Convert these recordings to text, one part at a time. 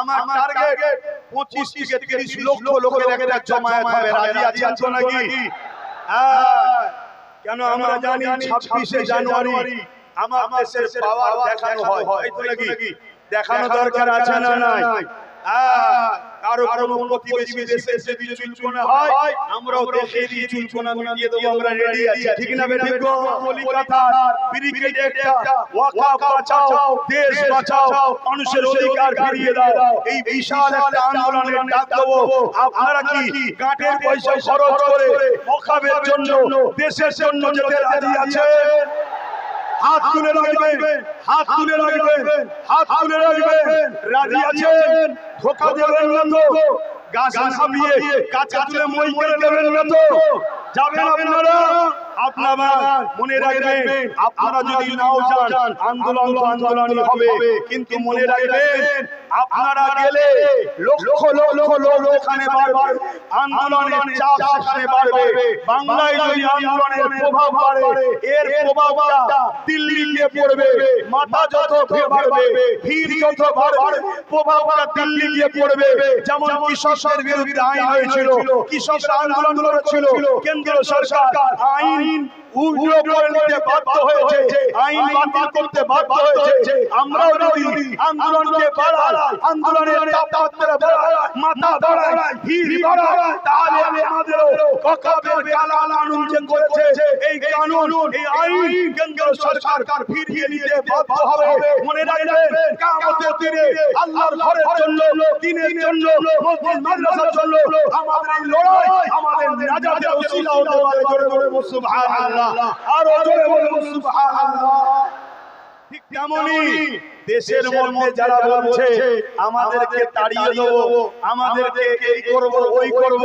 আমার টার্গেট পঁচিশ থেকে তিরিশ লক্ষ লোকের একটা জমায়েত হবে। রাজি আছেন তো নাকি? হ্যাঁ। কেন আমরা জানি ছাব্বিশে জানুয়ারি আমার দেশের পাওয়ার দেখানো হয়। তাই তো নাকি? দেখানো দরকার আছে না নাই? কোনো প্রতিবেশী দেশে যদি চুলচুনা হয় আমরাও দেশে দিয়ে চুলচুনা মিটিয়ে দেবো আমরা রেডি আছি। ঠিক না গো ব্রিগেড একটা ওয়াকা বাঁচাও দেশ বাঁচাও মানুষের অধিকার ফিরিয়ে দাও। এই বিশাল একটা আন্দোলনের ডাক দেবো। আপনারা কি কাঠের পয়সা খরচ করে মকাবের জন্য দেশের জন্য যেতে রাজি আছেন? হাত তুলে রাখবেন, হাত তুলে রাখবেন, হাত তুলে রাখবেন। রাজি আছেন? ধোকা দেবেন না তো গাছ নামিয়ে কাঁচা তুলে মই করে দেবেন না তো? যাবেন আপনারা? আপনারা মনে রাখবেন আপনারা যদি নাও যান আন্দোলন তো আন্দোলনই হবে। কিন্তু মনে রাখবেন আপনারা গেলে লক্ষ লক্ষ লোক ওখানে বাড়বে আন্দোলনের চাপ সেখানে বাড়বে বাংলায় যদি আন্দোলনের প্রভাব বাড়ে এর প্রভাবটা দিল্লি পড়বে। মাথা যত বাড়বে ভিড় যত বাড়বে প্রভাবটা দিল্লি গিয়ে পড়বে। যেমন কৃষকের বিরুদ্ধে আইন হয়েছিল কৃষকরা আন্দোলন করেছিল কেন্দ্র সরকার আইন mean? উল্টো করে বাধ্য হয়েছে আইন বাতিল করতে বাধ্য হয়েছে আমরাও যদি আন্দোলনকে বাড়াই আন্দোলনের তাপমাত্রা বাড়াই মাথা বাড়াই ভিড় বাড়াই। তাহলে আমাদেরও ককাবের কালা কানুন যে করেছে। এই কানুন এই আইন কেন্দ্র সরকার ফিরিয়ে নিতে বাধ্য হবে। মনে রাখবেন কিয়ামতের দিনে আল্লাহর ঘরের জন্য দিনের জন্য মসজিদ মাদ্রাসার জন্য আমাদের লড়াই আমাদের নাজাতের ওসিলা হতে পারে জোরে জোরে বলুন সুবহানাল্লাহ আর জোরে বলুন সুবহানাল্লাহ। ঠিক তেমনই দেশের মধ্যে যারা বলছে আমাদেরকে তাড়িয়ে দেবো আমাদেরকে এই করব ওই করব।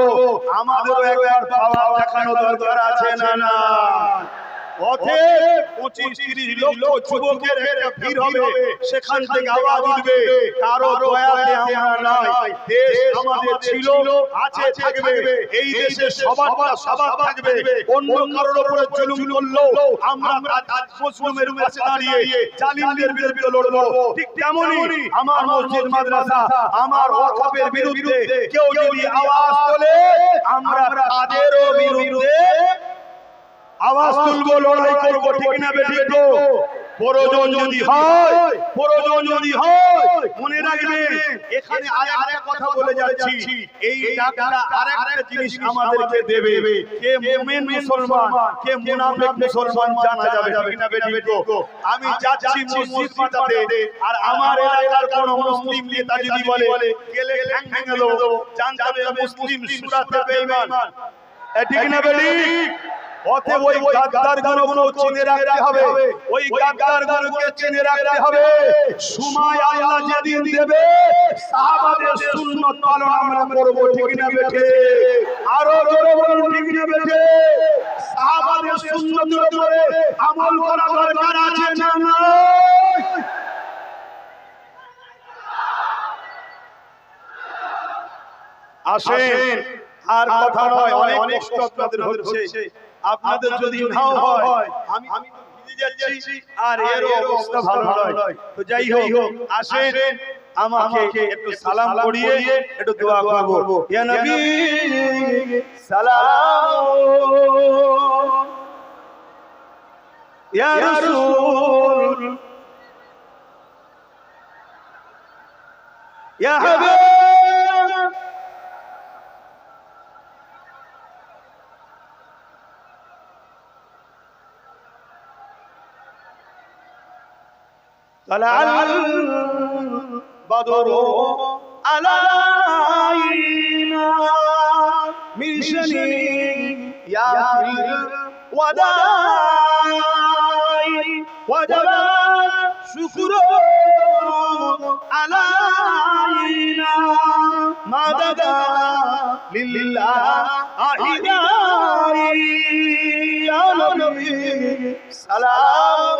আমাদেরও একবার পাওয়ার দেখানো দরকার আছে না। না। অতএব পঁচিশ, তিরিশ লক্ষ যুবকের একটা ভিড় হবে। সেখান থেকে আওয়াজ উঠবে। কারও দয়াতে আমরা নাই। দেশ আমাদের ছিল, আছে, থাকবে। এই দেশে সবার সবার থাকবে। অন্য কারোর উপরে জুলুম করল আমরা মুসলিমের পাশে দাঁড়িয়ে জালিমদের বিরুদ্ধে লড়বো। ঠিক আমার মসজিদ মাদ্রাসা, আমার ওয়াকফের বিরুদ্ধে কেউ যদি আওয়াজ তোলে আমরা তাদেরও বিরুদ্ধে আওয়াজ তুলবো লড়াই করব, ঠিক না বেঠিক গো প্রয়োজন যদি হয় প্রয়োজন যদি হয়, মনে রাখবেন, এখানে আর একটা কথা বলে যাচ্ছি। এই ডাকটা আর একটা জিনিস আমাদেরকে দেবে। কে মুমিন মুসলমান, কে মুনাফিক মুসলমান জানা যাবে না বেঠিক গো আমি যাচ্ছি মসজিদ আর আমার এলাকার কোন মুসলিম নেতা যদি বলে, গেলে ঠ্যাং দেবো জানতে হবে মুসলিম সুরাতে বেঈমান। ঠিক না বেঠিক অতএব ওই গাদ্দারগুলো চিনে রাখতে হবে। ওই গাদ্দার গুলোকে চিনে রাখতে হবে। সময় আল্লাহ যেদিন দেবে সাহাবাদের সুন্নত পালন আমরা করব ঠিক না বেঠে। আরও জোরে বলুন ঠিক না বেঠে। সাহাবাদের সুন্নতের উপরে আমল করা দরকার আছে না নাই? আসেন। আর কথা নয় অনেক কষ্ট আপনাদের হচ্ছে। আপনাদের যদি নাও হয় আমি আর এর অবস্থা ভালো নয়। তো যাই হোক আসেন আমাকে একটু সালাম করিয়ে একটু দোয়া করব। ইয়া নবী সালাম ইয়া রাসূল। ইয়া طلع البدر علينا من شنيعة الوداع وجب شكر علينا مدد لله أهداي يا نبي سلام.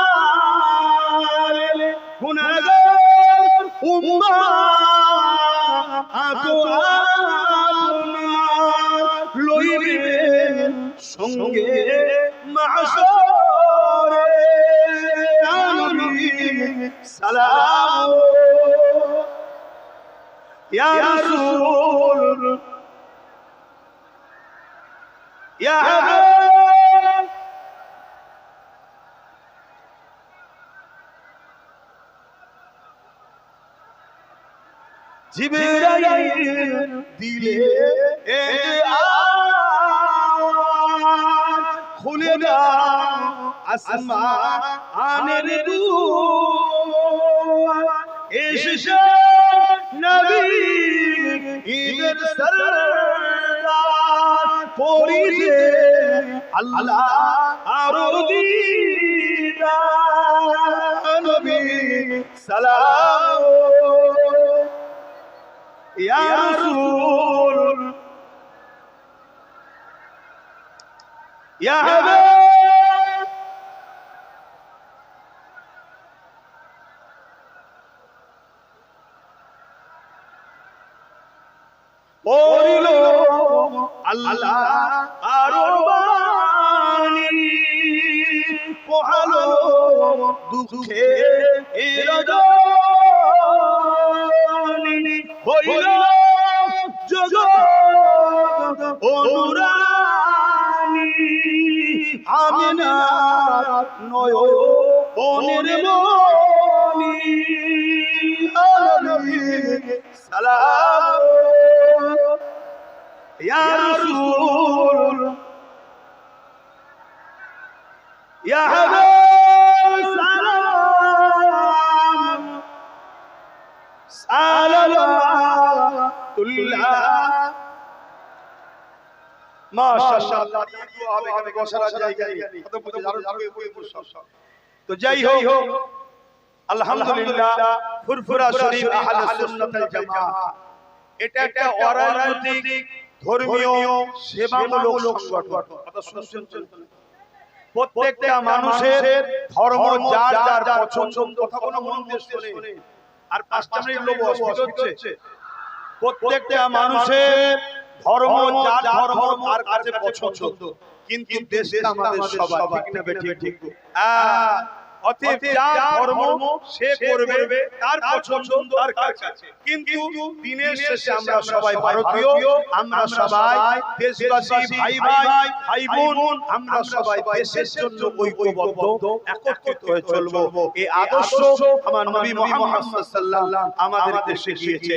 আনবী সালাম ইয়া রাসূল ইয়া হাবিব জিবরাইল দিলে এ আওয়াজ খুলে দাও আসমানের দুয়ার এসেছে নবী ঈদের সরদার পরিতে আল্লাহ আরও দিদার নবী সালাম ইয়া রাসূল ইয়া হাবিব পড়িল আল্লাহ। আরও পোহালো দুঃখে হইল জগৎ অনুরানী আমিনা নয় অনির মনি সালাম ইয়া রাসূল ইয়া হাবিব সালাম সালাতুল্লাহ মাশাআল্লাহ দোয়া হবে এখানে বসার জায়গা কত বুঝে জানো জানো তো যাই হোক আলহামদুলিল্লাহ ফুরফুরা শরীফ আহলে সুন্নাত ওয়াল এটা একটা অরাজনৈতিক ধর্মীয় সেবামূলক সংগঠন। প্রত্যেকটা মানুষের ধর্ম যার যার পছন্দ কথা কোনো মন শুনে। আর পাঁচটা মিনিট লোক হচ্ছে। প্রত্যেকটা মানুষের ধর্ম যার ধর্ম তার কাছে পছন্দ। কিন্তু দেশে আমাদের সবার ঠিক না ঠিক হ্যাঁ অতএব যার ধর্ম সে করবে তার পছন্দ তার কাছে। কিন্তু দিনের শেষে আমরা সবাই ভারতীয় আমরা সবাই দেশবাসী ভাই ভাই ভাই বোন আমরা সবাই দেশের জন্য ঐক্যবদ্ধ একত্রিত হয়ে চলবো। এই আদর্শ আমার নবী মুহাম্মদ সাল্লাল্লাহু আমাদেরকে শিখিয়েছে